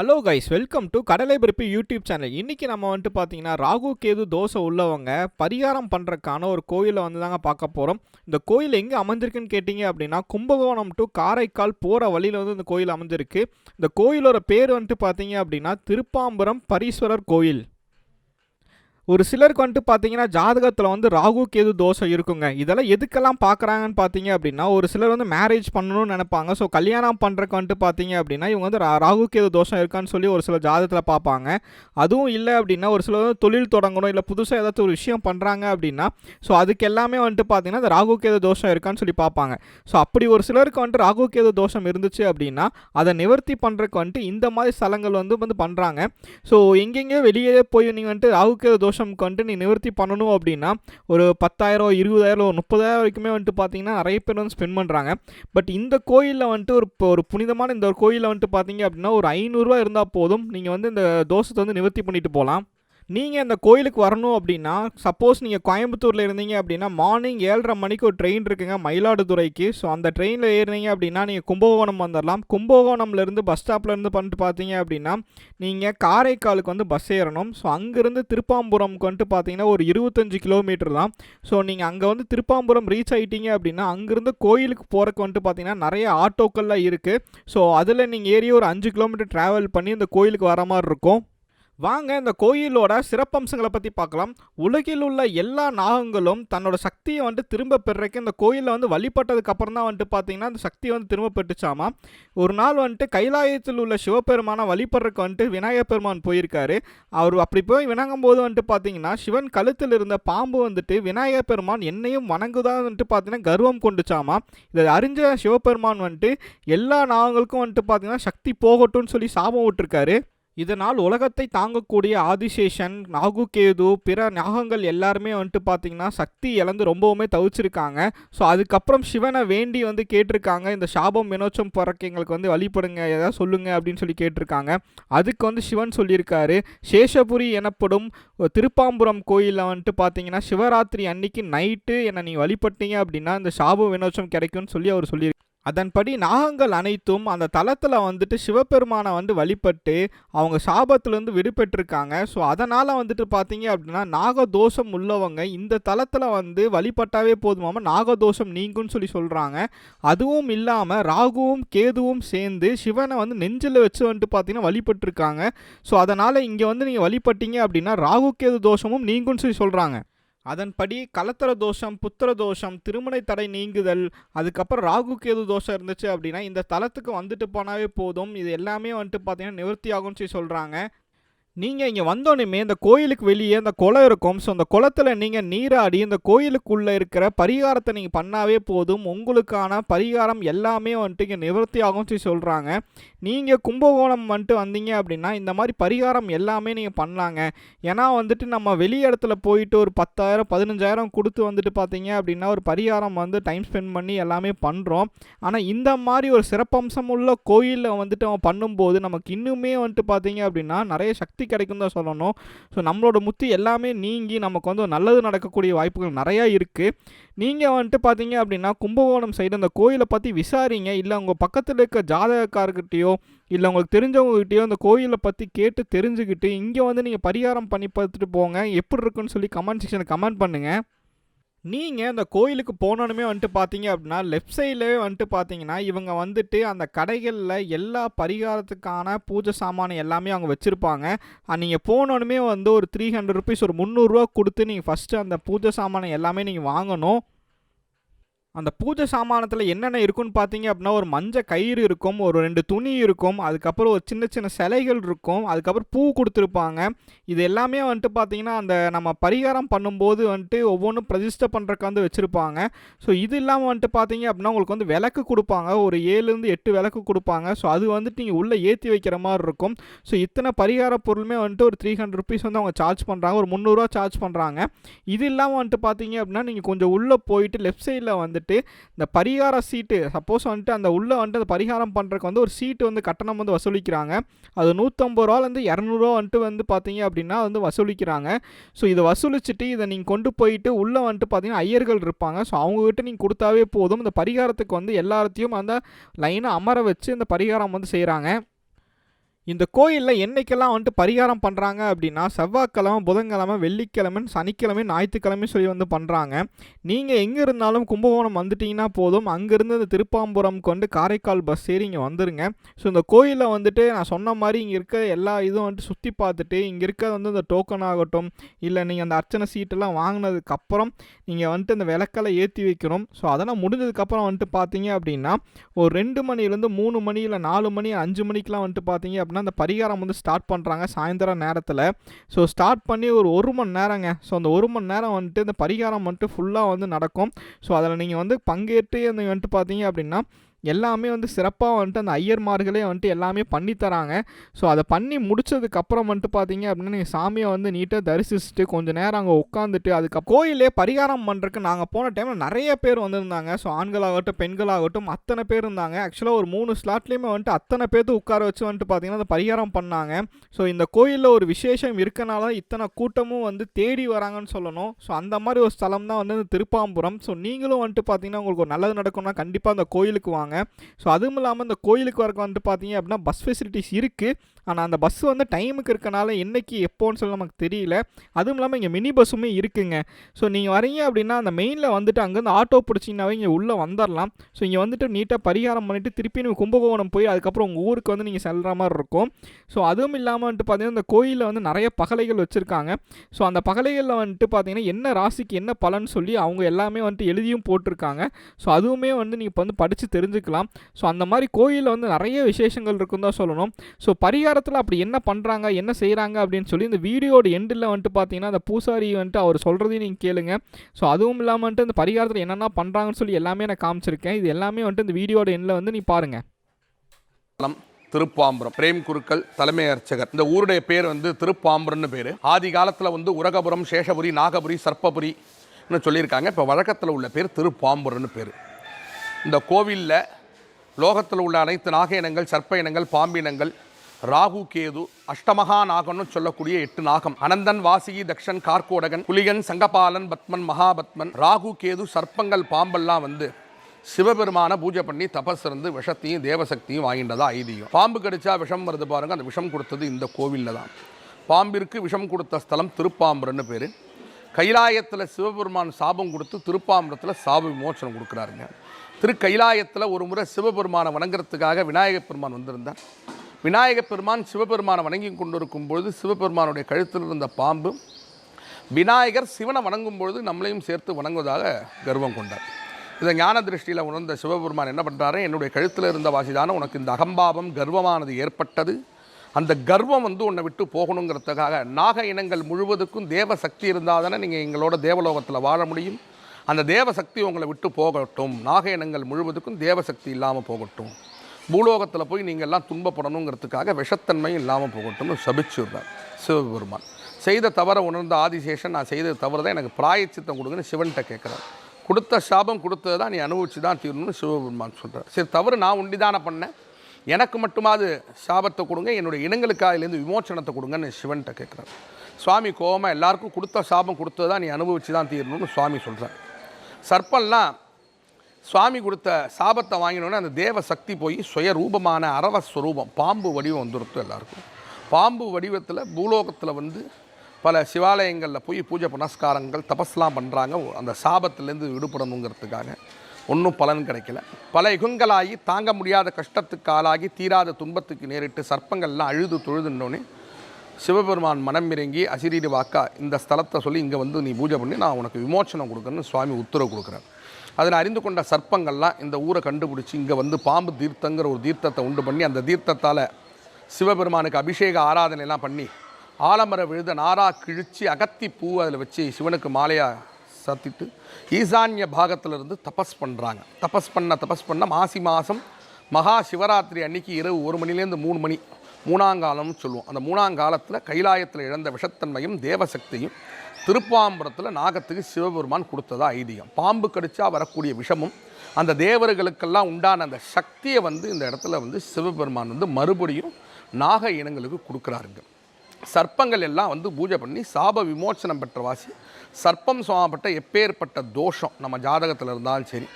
Hello guys welcome to கடலை பருப்பு YouTube channel இன்றைக்கி நம்ம வந்துட்டு பார்த்தீங்கன்னா ராகு கேது தோசை உள்ளவங்க பரிகாரம் பண்ணுறக்கான ஒரு கோயிலை வந்து தாங்க பார்க்க போகிறோம் இந்த கோயில் எங்கே அமைஞ்சிருக்குன்னு கேட்டிங்க அப்படின்னா கும்பகோணம் டு காரைக்கால் போகிற வழியில் வந்து இந்த கோயில் அமைஞ்சிருக்கு. இந்த கோயிலோட பேர் வந்துட்டு பார்த்தீங்க அப்படின்னா திருப்பாம்புரம் பரீஸ்வரர் கோயில். ஒரு சிலருக்கு வந்துட்டு பார்த்தீங்கன்னா ஜாதகத்தில் வந்து ராகு கேது தோஷம் இருக்குங்க. இதெல்லாம் எதுக்கெல்லாம் பார்க்குறாங்கன்னு பார்த்தீங்க அப்படின்னா ஒரு சிலர் வந்து மேரேஜ் பண்ணணும்னு நினைப்பாங்க. ஸோ கல்யாணம் பண்ணுறக்கு வந்துட்டு பார்த்தீங்க அப்படின்னா இவங்க வந்து ரா- ராகு கேது தோஷம் இருக்கான்னு சொல்லி ஒரு சில ஜாதகத்தில் பார்ப்பாங்க அதுவும் இல்லை அப்படின்னா ஒரு சிலர் வந்து தொழில் தொடங்கணும் இல்லை புதுசாக ஏதாச்சும் ஒரு விஷயம் பண்ணுறாங்க அப்படின்னா ஸோ அதுக்கு எல்லாமே வந்துட்டு பார்த்தீங்கன்னா இந்த ராகு கேது தோஷம் இருக்கான்னு சொல்லி பார்ப்பாங்க ஸோ அப்படி ஒரு சிலருக்கு வந்துட்டு ராகு கேது தோஷம் இருந்துச்சு அப்படின்னா அதை நிவர்த்தி பண்ணுறதுக்கு வந்துட்டு இந்த மாதிரி ஸ்தலங்கள் வந்து வந்து பண்ணுறாங்க ஸோ எங்கெங்கேயோ வெளியே போய் நீங்கள் வந்துட்டு ராகு கேவது தோஷம் தோஷம்க்கு வந்துட்டு நீ நிவர்த்தி பண்ணணும் அப்படின்னா ஒரு பத்தாயிரம் இருபதாயிரம் முப்பதாயிரம் வரைக்குமே வந்துட்டு பார்த்தீங்கன்னா நிறைய பேர் வந்து ஸ்பெண்ட் பண்ணுறாங்க பட் இந்த கோயிலில் வந்துட்டு ஒரு இப்போ ஒரு புனிதமான இந்த ஒரு கோயிலில் வந்துட்டு பார்த்தீங்க அப்படின்னா ஒரு ஐநூறுரூவா இருந்தால் போதும். நீங்கள் வந்து இந்த தோஷத்தை வந்து நிவர்த்தி பண்ணிட்டு போகலாம். நீங்கள் அந்த கோயிலுக்கு வரணும் அப்படின்னா சப்போஸ் நீங்கள் கோயம்புத்தூரில் இருந்தீங்க அப்படின்னா மார்னிங் ஏழரை மணிக்கு ஒரு ட்ரெயின் இருக்குங்க மயிலாடுதுறைக்கு. ஸோ அந்த ட்ரெயினில் ஏறினீங்க அப்படின்னா நீங்கள் கும்பகோணம் வந்துடலாம் கும்பகோணம்லேருந்து பஸ் ஸ்டாப்லேருந்து பண்ணிட்டு பார்த்தீங்க அப்படின்னா நீங்கள் காரைக்காலுக்கு வந்து பஸ் ஏறணும். ஸோ அங்கேருந்து திருப்பாம்புரம்க்கு வந்துட்டு பார்த்தீங்கன்னா ஒரு இருபத்தஞ்சு கிலோமீட்டர் தான். ஸோ நீங்கள் அங்கே வந்து திருப்பாம்புரம் ரீச் ஆகிட்டீங்க அப்படின்னா அங்கேருந்து கோயிலுக்கு போகிறக்கு வந்துட்டு பார்த்தீங்கன்னா நிறைய ஆட்டோக்கள்லாம் இருக்குது ஸோ அதில் நீங்கள் ஏறி ஒரு அஞ்சு கிலோமீட்டர் ட்ராவல் பண்ணி இந்த கோயிலுக்கு வர மாதிரி இருக்கும். வாங்க இந்த கோயிலோட சிறப்பம்சங்களை பற்றி பார்க்கலாம். உலகில் உள்ள எல்லா நாகங்களும் தன்னோட சக்தியை வந்துட்டு திரும்ப பெறக்கு இந்த கோயிலில் வந்து வழிபட்டதுக்கு அப்புறம் தான் வந்துட்டு பார்த்தீங்கன்னா அந்த சக்தியை வந்து திரும்ப பெற்றுச்சாமா? ஒரு நாள் வந்துட்டு கைலாயத்தில் உள்ள சிவபெருமானை வழிபடுறதுக்கு வந்துட்டு விநாயகர் பெருமான் போயிருக்காரு. அவர் அப்படி போய் வினங்கும் போது வந்துட்டு பார்த்தீங்கன்னா சிவன் கழுத்தில் இருந்த பாம்பு வந்துட்டு விநாயகர் பெருமான் என்னையும் வணங்குதான் வந்துட்டு பார்த்தீங்கன்னா கர்வம் கொண்டுச்சாமா? இதை அறிஞ்ச சிவபெருமான் வந்துட்டு எல்லா நாகங்களுக்கும் வந்துட்டு பார்த்தீங்கன்னா சக்தி போகட்டும்னு சொல்லி சாபம் விட்டுருக்காரு. இதனால் உலகத்தை தாங்கக்கூடிய ஆதிசேஷன் நாகு கேது பிற நாகங்கள் எல்லாருமே வந்துட்டு பார்த்தீங்கன்னா சக்தி இழந்து ரொம்பவுமே தவிச்சிருக்காங்க. ஸோ அதுக்கப்புறம் சிவனை வேண்டி வந்து கேட்டிருக்காங்க. இந்த சாபம் வினோச்சம் பிறக்க எங்களுக்கு வந்து வழிபடுங்க ஏதாவது சொல்லுங்க அப்படின்னு சொல்லி கேட்டிருக்காங்க. அதுக்கு வந்து சிவன் சொல்லியிருக்காரு. சேஷபுரி எனப்படும் திருப்பாம்புரம் கோயிலில் வந்துட்டு பார்த்தீங்கன்னா சிவராத்திரி அன்னைக்கு நைட்டு என்னை நீ வழிபட்டீங்க அப்படின்னா இந்த சாபம் வினோச்சம் கிடைக்கும்னு சொல்லி அவர் சொல்லியிருக்காரு. அதன்படி நாகங்கள் அனைத்தும் அந்த தலத்தில் வந்துட்டு சிவபெருமானை வந்து வழிபட்டு அவங்க சாபத்திலேருந்து விடுபட்டிருக்காங்க. ஸோ அதனால் வந்துட்டு பார்த்தீங்க அப்படின்னா நாகதோஷம் உள்ளவங்க இந்த தலத்தில் வந்து வழிபட்டாவே போதுமாம நாகதோஷம் நீங்கும்னு சொல்லி சொல்கிறாங்க அதுவும் இல்லாமல் ராகுவும் கேதுவும் சேர்ந்து சிவனை வந்து நெஞ்சில் வச்சு வந்துட்டு பார்த்தீங்கன்னா வழிபட்டிருக்காங்க. ஸோ அதனால் இங்கே வந்து நீங்கள் வழிபட்டீங்க அப்படின்னா ராகு கேது தோஷமும் நீங்கும்னு சொல்லி சொல்கிறாங்க அதன்படி கலத்தர தோஷம் புத்திர தோஷம் திருமண தடை நீங்குதல் அதுக்கப்புறம் ராகு கேது தோஷம் இருந்துச்சு அப்படின்னா இந்த தலத்துக்கு வந்துட்டு போனாவே போதும். இது எல்லாமே வந்துட்டு பார்த்தீங்கன்னா நிவர்த்தி ஆகும்னு சொல்லி சொல்கிறாங்க நீங்கள் இங்கே வந்தோடனே இந்த கோயிலுக்கு வெளியே இந்த குளம் இருக்கும். ஸோ அந்த குளத்தில் நீங்கள் நீராடி இந்த கோயிலுக்குள்ளே இருக்கிற பரிகாரத்தை நீங்கள் பண்ணாவே போதும். உங்களுக்கான பரிகாரம் எல்லாமே வந்துட்டு இங்கே நிவர்த்தி ஆகும்னு சொல்லி சொல்கிறாங்க நீங்கள் கும்பகோணம் வந்துட்டு வந்தீங்க அப்படின்னா இந்த மாதிரி பரிகாரம் எல்லாமே நீங்கள் பண்ணலாங்க. ஏன்னா வந்துட்டு நம்ம வெளி இடத்துல போயிட்டு ஒரு பத்தாயிரம் பதினஞ்சாயிரம் கொடுத்து வந்துட்டு பார்த்தீங்க அப்படின்னா ஒரு பரிகாரம் வந்து டைம் ஸ்பெண்ட் பண்ணி எல்லாமே பண்ணுறோம் ஆனால் இந்த மாதிரி ஒரு சிறப்பம்சம் உள்ள கோயிலில் வந்துட்டு அவன் பண்ணும்போது நமக்கு இன்னுமே வந்துட்டு பார்த்தீங்க அப்படின்னா நிறைய சக்தி கிடைக்கும் தான் சொல்லணும். ஸோ நம்மளோட முத்து எல்லாமே நீங்கி நமக்கு வந்து நல்லது நடக்கக்கூடிய வாய்ப்புகள் நிறையா இருக்குது நீங்கள் வந்துட்டு பார்த்தீங்க அப்படின்னா கும்பகோணம் சைடு அந்த கோயிலை பற்றி விசாரிங்க. இல்லை உங்கள் பக்கத்தில் இருக்க ஜாதகக்காரர்கிட்டையோ இல்லை உங்களுக்கு தெரிஞ்சவங்ககிட்டயோ அந்த கோயிலை பற்றி கேட்டு தெரிஞ்சுக்கிட்டு இங்கே வந்து நீங்கள் பரிகாரம் பண்ணி பார்த்துட்டு போங்க. எப்படி இருக்குன்னு சொல்லி கமெண்ட் செக்ஷனில் கமெண்ட் பண்ணுங்கள் நீங்கள் அந்த கோயிலுக்கு போனோன்னுமே வந்துட்டு பார்த்தீங்க அப்படின்னா லெஃப்ட் சைட்லேயே வந்துட்டு பார்த்தீங்கன்னா இவங்க வந்துட்டு அந்த கடைகளில் எல்லா பரிகாரத்துக்கான பூஜை சாமான் எல்லாமே அவங்க வச்சுருப்பாங்க. நீங்கள் போனோன்னுமே வந்து ஒரு த்ரீ ஹண்ட்ரட் ருபீஸ் ஒரு முந்நூறுரூவா கொடுத்து நீங்கள் ஃபஸ்ட்டு அந்த பூஜை சாமானை எல்லாமே நீங்கள் வாங்கணும். அந்த பூஜை சாமானத்தில் என்னென்ன இருக்குன்னு பார்த்தீங்க அப்படின்னா ஒரு மஞ்சள் கயிறு இருக்கும் ஒரு ரெண்டு துணி இருக்கும் அதுக்கப்புறம் ஒரு சின்ன சின்ன சிலைகள் இருக்கும் அதுக்கப்புறம் பூ கொடுத்துருப்பாங்க. இது எல்லாமே வந்துட்டு பார்த்தீங்கன்னா அந்த நம்ம பரிகாரம் பண்ணும்போது வந்துட்டு ஒவ்வொன்றும் பிரதிஷ்டை பண்ணுறக்கு வந்து வச்சுருப்பாங்க. ஸோ இது இல்லாமல் வந்துட்டு பார்த்தீங்க அப்படின்னா உங்களுக்கு வந்து விளக்கு கொடுப்பாங்க. ஒரு ஏழுலேருந்து எட்டு விளக்கு கொடுப்பாங்க. ஸோ அது வந்துட்டு நீங்கள் உள்ளே ஏற்றி வைக்கிற மாதிரி இருக்கும். ஸோ இத்தனை பரிகார பொருளுமே வந்துட்டு ஒரு த்ரீ ஹண்ட்ரட் ருபீஸ் வந்து அவங்க சார்ஜ் பண்ணுறாங்க ஒரு முந்நூறுரூவா சார்ஜ் பண்ணுறாங்க இது இல்லாமல் வந்துட்டு பார்த்தீங்க அப்படின்னா நீங்கள் கொஞ்சம் உள்ளே போயிட்டு லெஃப்ட் சைடில் வந்து வந்துட்டு இந்த பரிகார சீட்டு சப்போஸ் வந்துட்டு அந்த உள்ளே வந்துட்டு அந்த பரிகாரம் பண்ணுறதுக்கு வந்து ஒரு சீட்டு வந்து கட்டணம் வந்து வசூலிக்கிறாங்க. அது நூற்றம்பது ரூபாலேருந்து இரநூறுவா வந்துட்டு வந்து பார்த்தீங்க அப்படின்னா வந்து வசூலிக்கிறாங்க. ஸோ இதை வசூலிச்சுட்டு இதை நீங்கள் கொண்டு போயிட்டு உள்ளே வந்துட்டு பார்த்தீங்கன்னா ஐயர்கள் இருப்பாங்க. ஸோ அவங்ககிட்ட நீங்கள் கொடுத்தாவே போதும். இந்த பரிகாரத்துக்கு வந்து எல்லாத்தையும் அந்த லைனை அமர வச்சு இந்த பரிகாரம் வந்து செய்கிறாங்க இந்த கோயிலில் என்னைக்கெல்லாம் வந்துட்டு பரிகாரம் பண்ணுறாங்க அப்படின்னா, செவ்வாய்க்கிழமை, புதன்கிழமை, வெள்ளிக்கிழமை, சனிக்கிழமை, ஞாயிற்றுக்கிழமை சொல்லி வந்து பண்ணுறாங்க நீங்கள் எங்கே இருந்தாலும் கும்பகோணம் வந்துட்டிங்கன்னா போதும், அங்கேருந்து இந்த திருப்பாம்புரம் கொண்டு காரைக்கால் பஸ் ஏறி இங்கே வந்துருங்க. ஸோ இந்த கோயிலில் வந்துட்டு நான் சொன்ன மாதிரி இங்கே இருக்க எல்லா இதுவும் வந்துட்டு சுற்றி பார்த்துட்டு, இங்கே இருக்கிறது வந்து இந்த டோக்கன் ஆகட்டும், இல்லை நீங்கள் அந்த அர்ச்சனை சீட்டெல்லாம் வாங்கினதுக்கப்புறம் நீங்கள் வந்துட்டு இந்த விளக்கெல்லாம் ஏற்றி வைக்கணும். ஸோ அதெல்லாம் முடிஞ்சதுக்கப்புறம் வந்துட்டு பார்த்தீங்க அப்படின்னா, ஒரு ரெண்டு மணிலேருந்து மூணு மணி, இல்லை நாலு மணி, அஞ்சு மணிக்கெலாம் வந்துட்டு பார்த்தீங்க அப்படின்னா, அந்த பரிகாரம் வந்து ஸ்டார்ட் பண்ணுறாங்க சாயந்தரம் நேரத்தில் ஸோ ஸ்டார்ட் பண்ணி ஒரு ஒரு மணி நேரங்க. ஸோ அந்த ஒரு மணி நேரம் வந்துட்டு இந்த பரிகாரம் வந்துட்டு ஃபுல்லாக வந்து நடக்கும். ஸோ அதில் நீங்கள் வந்து பங்கேற்று அந்த வந்துட்டு பார்த்தீங்க அப்படின்னா, எல்லாமே வந்து சிறப்பாக வந்துட்டு அந்த ஐயர்மார்களே வந்துட்டு எல்லாமே பண்ணி தராங்க. ஸோ அதை பண்ணி முடிச்சதுக்கப்புறம் வந்துட்டு பார்த்தீங்க அப்படின்னா, நீங்கள் சாமியை வந்து நீட்டாக தரிசிச்சுட்டு, கொஞ்சம் நேரம் அங்கே உட்காந்துட்டு, அதுக்கு கோயிலே பரிகாரம் பண்ணுறக்கு நாங்கள் போன டைமில் நிறைய பேர் வந்திருந்தாங்க. ஸோ ஆண்களாகட்டும், பெண்களாகட்டும் அத்தனை பேர் இருந்தாங்க. ஆக்சுவலாக ஒரு மூணு ஸ்லாட்லேயுமே வந்துட்டு அத்தனை பேர்த்து உட்கார வச்சு வந்துட்டு பார்த்தீங்கன்னா, அந்த பரிகாரம் பண்ணாங்க. ஸோ இந்த கோயிலில் ஒரு விசேஷம் இருக்கனால இத்தனை கூட்டமும் வந்து தேடி வராங்கன்னு சொல்லணும். ஸோ அந்த மாதிரி ஒரு ஸ்தலம் தான் வந்து இந்த திருப்பாம்புரம். ஸோ நீங்களும் வந்துட்டு பார்த்தீங்கன்னா, உங்களுக்கு ஒரு நல்லது நடக்கும்னா கண்டிப்பாக அந்த கோயிலுக்கு வாங்க. ஸோ அதுவும் இல்லாமல் இந்த கோயிலுக்கு வரக்கு வந்துட்டு பார்த்தீங்க அப்படின்னா, பஸ் ஃபெசிலிட்டிஸ் இருக்குது ஆனால் அந்த பஸ் வந்து டைமுக்கு இருக்கனால என்னைக்கு, எப்போன்னு சொல்லி நமக்கு தெரியல. அதுவும் இல்லாமல் இங்கே மினி பஸ்ஸுமே இருக்குங்க. ஸோ நீங்கள் வரீங்க அப்படின்னா, அந்த மெயினில் வந்துட்டு அங்கேருந்து ஆட்டோ பிடிச்சிங்கனாவே இங்கே உள்ளே வந்துடலாம் ஸோ இங்கே வந்துட்டு நீட்டாக பரிகாரம் பண்ணிவிட்டு திருப்பி நீங்கள் கும்பகோணம் போய் அதுக்கப்புறம் உங்கள் ஊருக்கு வந்து நீங்கள் செல்கிற மாதிரி இருக்கும். ஸோ அதுவும் இல்லாமல் வந்துட்டு பார்த்தீங்கன்னா, இந்த கோயிலில் வந்து நிறைய பகலைகள் வச்சுருக்காங்க ஸோ அந்த பகலைகளில் வந்துட்டு பார்த்தீங்கன்னா, என்ன ராசிக்கு என்ன பலன் சொல்லி அவங்க எல்லாமே வந்துட்டு எழுதியும் போட்டிருக்காங்க. ஸோ அதுவுமே வந்து நீங்கள் இப்போ வந்து படித்து தெரிஞ்சு தெரிஞ்சுக்கலாம். ஸோ அந்த மாதிரி கோயிலில் வந்து நிறைய விசேஷங்கள் இருக்குன்னு தான் சொல்லணும். ஸோ பரிகாரத்தில் அப்படி என்ன பண்றாங்க, என்ன செய்கிறாங்க அப்படின்னு சொல்லி இந்த வீடியோட எண்டில் வந்துட்டு பார்த்தீங்கன்னா, அந்த பூசாரி வந்துட்டு அவர் சொல்றதையும் நீங்கள் கேளுங்க. ஸோ அதுவும் இல்லாமல் வந்துட்டு இந்த பரிகாரத்தில் என்னென்ன பண்றாங்கன்னு சொல்லி எல்லாமே நான் காமிச்சிருக்கேன். இது எல்லாமே வந்துட்டு இந்த வீடியோட எண்டில் வந்து நீ பாருங்க. திருப்பாம்பரம் திருப்பாம்புரம் பிரேம் குருக்கள் தலைமை அர்ச்சகர் இந்த ஊருடைய பேர் வந்து திருப்பாம்பரம்னு பேர் ஆதி காலத்தில் வந்து உரகபுரம் சேஷபுரி நாகபுரி சர்ப்பபுரின்னு சொல்லியிருக்காங்க இப்போ வழக்கத்தில் உள்ள பேர் திருப்பாம்பரம்னு பேர் இந்த கோவிலில் லோகத்தில் உள்ள அனைத்து நாக இனங்கள் சர்ப்ப இனங்கள் பாம்பினங்கள் ராகு கேது அஷ்டமகா நாகம்னு சொல்லக்கூடிய எட்டு நாகம். அனந்தன் வாசிகி தக்ஷன் கார்கோடகன் புலிகன் சங்கபாலன் பத்மன் மகாபத்மன் ராகு கேது சர்ப்பங்கள் பாம்பெல்லாம் வந்து சிவபெருமான பூஜை பண்ணி தபஸ் இருந்து விஷத்தையும் தேவசக்தியும் வாங்கின்றதா ஐதீகம். பாம்பு கடிச்சா விஷம் வருது பாருங்கள் அந்த விஷம் கொடுத்தது இந்த கோவிலில் தான். பாம்பிற்கு விஷம் கொடுத்த ஸ்தலம் திருப்பாம்புரன்னு பேர். கைலாயத்தில் சிவபெருமான் சாபம் கொடுத்து திருப்பாம்புரத்தில் சாப விமோச்சனம் கொடுக்குறாருங்க. திரு கைலாயத்தில் ஒரு முறை சிவபெருமானை வணங்குறதுக்காக விநாயகப் பெருமான் வந்திருந்தார். விநாயகப் பெருமான் சிவபெருமானை வணங்கி கொண்டிருக்கும் பொழுது சிவபெருமானுடைய கழுத்தில் இருந்த பாம்பு விநாயகர் சிவனை வணங்கும் பொழுது நம்மளையும் சேர்த்து வணங்குவதாக கர்வம் கொண்டார். இதை ஞான திருஷ்டியில் உணர்ந்த சிவபெருமான் என்ன பண்ணுறாரு என்னுடைய கழுத்தில் இருந்த வாசிதான உனக்கு இந்த அகம்பாவம் கர்வமானது ஏற்பட்டது. அந்த கர்வம் வந்து உன்னை விட்டு போகணுங்கிறதுக்காக நாக இனங்கள் முழுவதுக்கும் தேவ சக்தி இருந்தால் தானே நீங்கள் எங்களோட தேவலோகத்தில் வாழ முடியும். அந்த தேவ சக்தி உங்களை விட்டு போகட்டும். நாகயனங்கள் முழுவதுக்கும் தேவசக்தி இல்லாமல் போகட்டும். பூலோகத்தில் போய் நீங்கள் எல்லாம் துன்பப்படணுங்கிறதுக்காக விஷத்தன்மை இல்லாமல் போகட்டும்னு சபிச்சுடுறார் சிவபெருமான். செய்த தவறை உணர்ந்த ஆதிசேஷன் நான் செய்த தவறு தான் எனக்கு பிராயச்சித்தம் கொடுங்கன்னு சிவன்கிட்ட கேட்குறேன் கொடுத்த சாபம் கொடுத்தது தான் நீ அனுபவிச்சு தான் தீரணும்னு சிவபெருமான் சொல்கிறார் சரி தவறு நான் உண்டிதானே பண்ணேன். எனக்கு மட்டுமாவது சாபத்தை கொடுங்க என்னுடைய இனங்களுக்கு அதிலேருந்து விமோச்சனத்தை கொடுங்கன்னு சிவன்கிட்ட கேட்குறாரு. சுவாமி கோபமாக எல்லாருக்கும் கொடுத்த சாபம் கொடுத்தது தான் நீ அனுபவிச்சு தான் தீரணும்னு சுவாமி சொல்கிறார் சர்ப்பம்லாம் சுவாமி கொடுத்த சாபத்தை வாங்கினோடனே அந்த தேவ சக்தி போய் சுயரூபமான அரவஸ்வரூபம் பாம்பு வடிவம் வந்துருத்தோம் எல்லாருக்கும். பாம்பு வடிவத்தில் பூலோகத்தில் வந்து பல சிவாலயங்களில் போய் பூஜை புனஸ்காரங்கள் தபஸ்லாம் பண்ணுறாங்க அந்த சாபத்திலேருந்து விடுபடணுங்கிறதுக்காக ஒன்றும் பலன் கிடைக்கல. பல யுகங்களாகி தாங்க முடியாத கஷ்டத்துக்கு ஆளாகி தீராத துன்பத்துக்கு நேரிட்டு சர்ப்பங்கள்லாம் அழுது தொழுதுன்னொன்னே சிவபெருமான் மனம் இறங்கி அசிரீரி வாக்கா இந்த ஸ்தலத்தை சொல்லி இங்கே வந்து நீ பூஜை பண்ணி நான் உனக்கு விமோச்சனம் கொடுக்குறேன்னு சுவாமி உத்தரவு கொடுக்குறேன் அதனை அறிந்து கொண்ட சர்ப்பங்கள்லாம் இந்த ஊரை கண்டுபிடிச்சி இங்கே வந்து பாம்பு தீர்த்தங்கிற ஒரு தீர்த்தத்தை உண்டு பண்ணி அந்த தீர்த்தத்தால் சிவபெருமானுக்கு அபிஷேக ஆராதனைலாம் பண்ணி ஆலமர விழுத நாரா கிழிச்சு அகத்தி பூ அதில் வச்சு சிவனுக்கு மாலையாக சத்திட்டு ஈசான்ய பாகத்திலிருந்து தபஸ் பண்ணுறாங்க தபஸ் பண்ண தபஸ் பண்ண மாசி மாதம் மகா சிவராத்திரி அன்னைக்கு இரவு ஒரு மணிலேருந்து மூணு மணி மூணாங்காலம்னு சொல்லுவோம். அந்த மூணாங்காலத்தில் கைலாயத்தில் இழந்த விஷத்தன்மையும் தேவசக்தியும் திருப்பாம்புரத்தில் நாகத்துக்கு சிவபெருமான் கொடுத்ததா ஐதீகம். பாம்பு கடிச்சா வரக்கூடிய விஷமும் அந்த தேவர்களுக்கெல்லாம் உண்டான அந்த சக்தியை வந்து இந்த இடத்துல வந்து சிவபெருமான் வந்து மறுபடியும் நாக இனங்களுக்கு கொடுக்குறாருங்க. சர்ப்பங்கள் எல்லாம் வந்து பூஜை பண்ணி சாப விமோச்சனம் பெற்ற வாசி சர்ப்பம் சுவாமப்பட்ட எப்பேற்பட்ட தோஷம் நம்ம ஜாதகத்தில் இருந்தாலும் சரி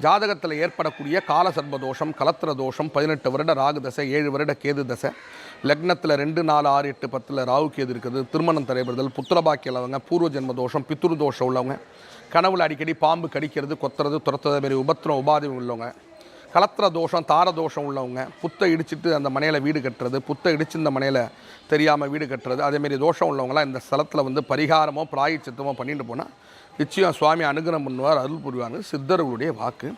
ஜாதகத்தில் ஏற்படக்கூடிய கால சர்பதோஷம் கலத்திர தோஷம் பதினெட்டு வருட ராகு தசை ஏழு வருட கேது தசை லக்னத்தில் ரெண்டு நாலு ஆறு எட்டு பத்தில் ராகு கேது இருக்குது. திருமணம் தடைபடுதல் புத்திரபாக்கியம் உள்ளவங்க பூர்வ ஜென்ம தோஷம் பித்ரு தோஷம் உள்ளவங்க கனவுல அடிக்கடி பாம்பு கடிக்கிறது கொத்துறது துரத்துறது மாரி உபத்திரம் உபாதி உள்ளவங்க கலத்திர தோஷம் தார தோஷம் உள்ளவங்க புத்தை இடிச்சிட்டு அந்த மனையில் வீடு கட்டுறது புத்தை இடிச்சு இந்த மனையில் தெரியாமல் வீடு கட்டுறது அதேமாரி தோஷம் உள்ளவங்களாம் இந்த ஸ்தலத்தில் வந்து பரிகாரமோ பிராயச்சித்தமோ பண்ணிட்டு போனால் நிச்சயம் சுவாமி அனுகிரகம் பண்ணுவார் அருள் புரிவாங்க சித்தர்களுடைய வாக்கு.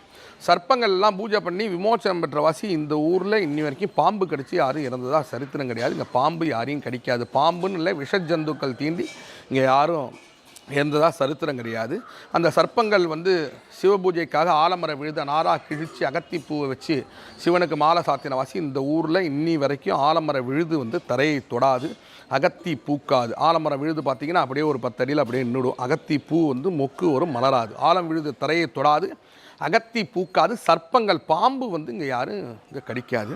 சர்ப்பங்கள்லாம் பூஜை பண்ணி விமோச்சனம் பெற்ற வாசி இந்த ஊரில் இன்னி வரைக்கும் பாம்பு கடிச்சு யாரும் இறந்ததாக சரித்திரம் கிடையாது. இங்கே பாம்பு யாரையும் கடிக்காது. பாம்புன்னு இல்லை விஷ ஜந்துக்கள் தீண்டி இங்கே யாரும் இருந்ததா சரித்திரம் கிடையாது. அந்த சர்ப்பங்கள் வந்து சிவபூஜைக்காக ஆலமர விழுத நாரா கிழித்து அகத்திப்பூவை வச்சு சிவனுக்கு மாலை சாத்தின வாசி இந்த ஊரில் இன்னி வரைக்கும் ஆலமர விழுது வந்து தரையை தொடாது அகத்தி பூக்காது. ஆலமர விழுது பார்த்திங்கன்னா அப்படியே ஒரு பத்தடியில் அப்படியே நின்றுடும் அகத்தி பூ வந்து மொக்கு வரும் மலராது. ஆலம் விழுது தரையை தொடாது அகத்தி பூக்காது. சர்ப்பங்கள் பாம்பு வந்து இங்கே யாரும் இங்கே கடிக்காது.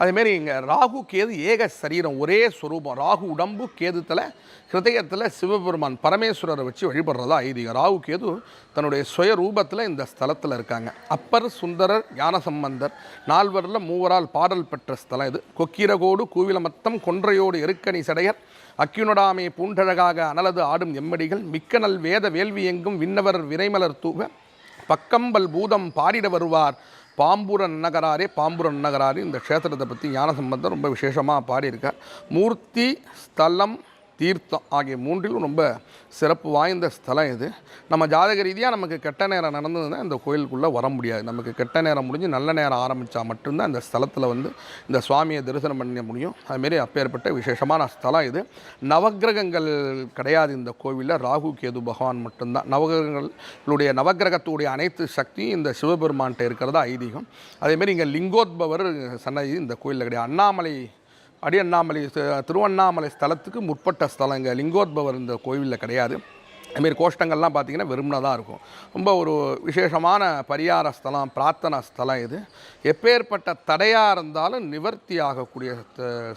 அதேமாரி இங்கே ராகு கேது ஏக சரீரம் ஒரே ஸ்வரூபம் ராகு உடம்பு கேதுத்தில் ஹிருதயத்தில் சிவபெருமான் பரமேஸ்வரரை வச்சு வழிபடுறதா ஐதீகம். ராகு கேது தன்னுடைய சுய ரூபத்தில் இந்த ஸ்தலத்தில் இருக்காங்க. அப்பர் சுந்தரர் ஞானசம்பந்தர் நால்வரில் மூவரால் பாடல் பெற்ற ஸ்தலம் இது. கொக்கிரகோடு கூவிலமத்தம் கொன்றையோடு எருக்கணி சடையர் அக்கியுனடாமே பூண்டழகாக அனலது ஆடும் எம்மடிகள் மிக்க நல் வேத வேள்வி எங்கும் விண்ணவர் விரைமலர் தூவ பக்கம்பல் பூதம் பாடிட வருவார் பாம்புர நகராரே பாம்புர நகராரே இந்த க்ஷேத்திரத்தை பற்றி ஞானசம்பந்தம் ரொம்ப விசேஷமாக பாடியிருக்கார். மூர்த்தி ஸ்தலம் தீர்த்தம் ஆகிய மூன்றிலும் ரொம்ப சிறப்பு வாய்ந்த ஸ்தலம் இது. நம்ம ஜாதக ரீதியாக நமக்கு கெட்ட நேரம் நடந்ததுன்னா இந்த கோயிலுக்குள்ளே வர முடியாது. நமக்கு கெட்ட நேரம் முடிஞ்சு நல்ல நேரம் ஆரம்பித்தா மட்டும்தான் இந்த ஸ்தலத்தில் வந்து இந்த சுவாமியை தரிசனம் பண்ண முடியும். அதுமாரி அப்பேற்பட்ட விசேஷமான ஸ்தலம் இது. நவக்கிரகங்கள் கிடையாது இந்த கோவிலில். ராகு கேது பகவான் மட்டும்தான். நவகிரகங்களுடைய நவக்கிரகத்துடைய அனைத்து சக்தியும் இந்த சிவபெருமான்கிட்ட இருக்கிறதா ஐதீகம். அதேமாரி இங்கே லிங்கோத்பவர் சன்னதி இந்த கோயிலில் கிடையாது. அண்ணாமலை அடி அண்ணாமலை திருவண்ணாமலை ஸ்தலத்துக்கு முற்பட்ட ஸ்தலங்க. லிங்கோத்பவர் இந்த கோவிலில் கிடையாது. அதுமாரி கோஷ்டங்கள்லாம் பார்த்தீங்கன்னா வெறுமனாக தான் இருக்கும். ரொம்ப ஒரு விசேஷமான பரிகார ஸ்தலம் பிரார்த்தனா ஸ்தலம் இது. எப்பேற்பட்ட தடையாக இருந்தாலும் நிவர்த்தி ஆகக்கூடிய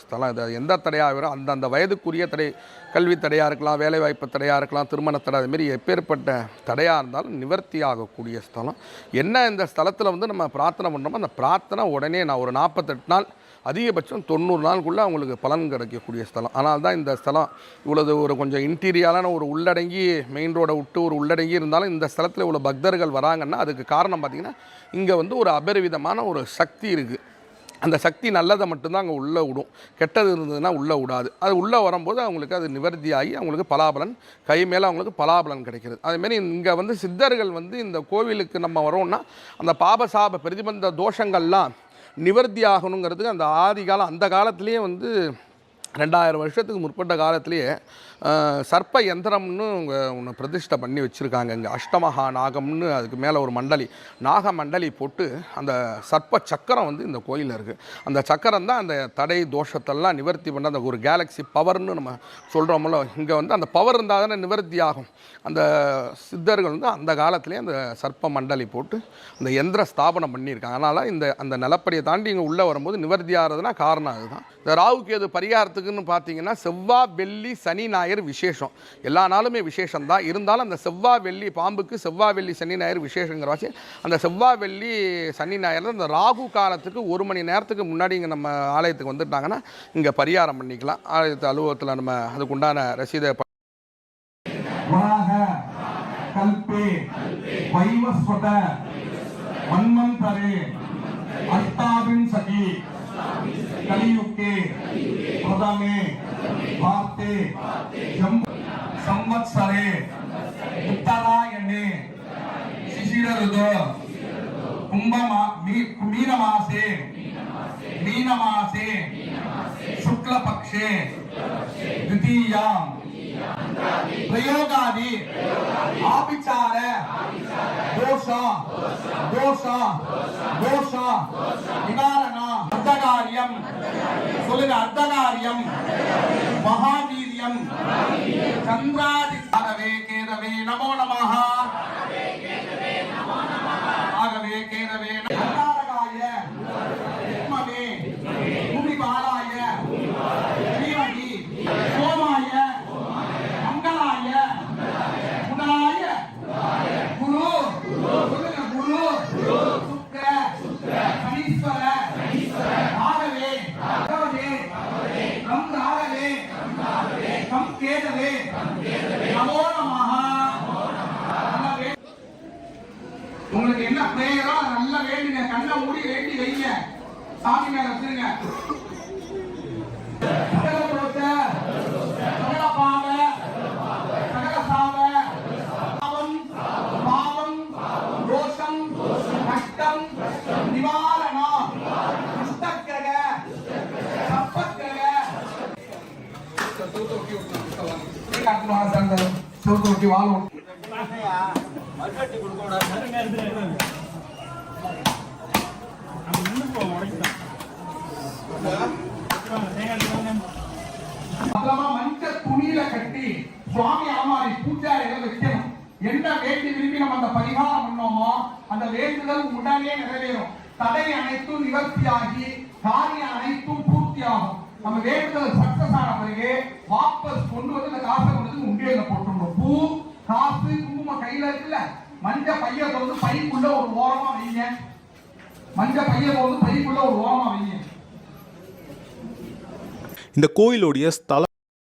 ஸ்தலம் இது. எந்த தடையாக வரும் அந்தந்த வயதுக்குரிய தடை கல்வி தடையாக இருக்கலாம் வேலைவாய்ப்பு தடையாக இருக்கலாம் திருமண தடை அதுமாரி எப்பேற்பட்ட தடையாக இருந்தாலும் நிவர்த்தி ஆகக்கூடிய ஸ்தலம். என்ன இந்த ஸ்தலத்தில் வந்து நம்ம பிரார்த்தனை பண்ணுறோமோ அந்த பிரார்த்தனை உடனே நான் ஒரு நாற்பத்தெட்டு நாள் அதிகபட்சம் தொண்ணூறு நாளுக்குள்ளே அவங்களுக்கு பலன் கிடைக்கக்கூடிய ஸ்தலம். ஆனால் தான் இந்த ஸ்தலம் இவ்வளவு ஒரு கொஞ்சம் இன்டீரியரான ஒரு உள்ளடங்கி மெயின் ரோடை விட்டு ஒரு உள்ளடங்கி இருந்தாலும் இந்த ஸ்தலத்தில் இவ்வளோ பக்தர்கள் வராங்கன்னா அதுக்கு காரணம் பார்த்திங்கன்னா இங்கே வந்து ஒரு அபரிவிதமான ஒரு சக்தி இருக்குது அந்த சக்தி நல்லதை மட்டும்தான் அங்கே உள்ளே விடும். கெட்டது இருந்ததுன்னா உள்ளே விடாது. அது உள்ளே வரும்போது அவங்களுக்கு அது நிவர்த்தி ஆகி அவங்களுக்கு பலாபலன் கை மேலே அவங்களுக்கு பலாபலன் கிடைக்கிறது. அதேமாரி இங்கே வந்து சித்தர்கள் வந்து இந்த கோவிலுக்கு நம்ம வரோம்னா அந்த பாபசாப பிரதிபந்த தோஷங்கள்லாம் நிவர்த்தி ஆகணுங்கிறதுக்கு அந்த ஆதி காலம் அந்த காலத்திலேயே வந்து ரெண்டாயிரம் வருஷத்துக்கு முற்பட்ட காலத்திலேயே சர்ப்ப யந்திரம்னு இங்கே ஒன்று பிரதிஷ்டை பண்ணி வச்சுருக்காங்க இங்கே. அஷ்டமகா நாகம்னு அதுக்கு மேலே ஒரு மண்டலி. நாக மண்டலி போட்டு அந்த சர்ப்ப சக்கரம் வந்து இந்த கோயிலில் இருக்குது அந்த சக்கரம் தான் அந்த தடை தோஷத்தெல்லாம் நிவர்த்தி பண்ண அந்த ஒரு கேலக்ஸி பவர்னு நம்ம சொல்கிறோம்ல இங்கே வந்து அந்த பவர் இருந்தால் தானே நிவர்த்தி ஆகும். அந்த சித்தர்கள் வந்து அந்த காலத்திலே அந்த சர்ப்ப மண்டலி போட்டு அந்த எந்திர ஸ்தாபனம் பண்ணியிருக்காங்க. அதனால் இந்த அந்த நிலப்படியை தாண்டி இங்கே உள்ளே வரும்போது நிவர்த்தி ஆகிறதுனா காரணம் அதுதான். இந்த ராவுக்கு எது பரிகாரத்துக்குன்னு பார்த்தீங்கன்னா செவ்வாய் வெள்ளி சனி ஞாயிறு விசேஷம் எல்லா நாளுமே விசேஷம் தான் இருந்தாலும் அந்த செவ்வாய் வெள்ளி பாம்புக்கு செவ்வாய் வெள்ளி சனி ஞாயிறு விசேஷங்கிற வாசி அந்த செவ்வாய் வெள்ளி சனி ஞாயிறு இந்த ராகு காலத்துக்கு ஒரு மணி நேரத்துக்கு முன்னாடி இங்கே நம்ம ஆலயத்துக்கு வந்துட்டாங்கன்னா இங்கே பரிகாரம் பண்ணிக்கலாம் ஆலயத்து அலுவலகத்தில் நம்ம அதுக்குண்டான ரசீதை ப- वराह कल्पे वैवस्वत मन्वन्तरे अष्टाविंशति कलियुगे प्रथमे भारते பார்த்து సంవత్సరే ఉత్తరాయణే శిశిర ఋతు కుంభమా మీనమాసే మీనమాసే శుక్లపక్షే ద్వితీయాం ప్రయోగాది ఆపిచార దోష దోష దోష నివారణ அர்த்த காரியம் சொல்லுங்க அர்த்த காரியம் மகாவீரியம் சந்திராதி ஆகவே கேதவே நமோ நமஹா. ஆகவே கேதவே நமோ சோத்து மஞ்ச துணியில கட்டி சுவாமி அலமாரி பூஜாரியில வைக்கணும். என்ன வேண்டி விரும்பி நம்ம அந்த பரிகாரம் பண்ணோமோ அந்த வேண்டுதல் உடனே நிறைவேறும். தடை அனைத்தும் நிவர்த்தியாகி காரியம் அனைத்தும் பூர்த்தியாகும். நம்ம வேண்டுதல் சக்சஸ் ஆன பிறகு வாபஸ் கொண்டு வந்து இந்த காசை கொண்டு வந்து போட்டுடணும். பூ காசு குங்குமம் கையில இருக்குல்ல? மஞ்ச பைய வந்து பைக்குள்ள ஒரு ஓரமா வைங்க. மஞ்ச பைய வந்து பைக்குள்ள ஒரு ஓரமா வைங்க. இந்த கோயிலுடைய ஸ்தல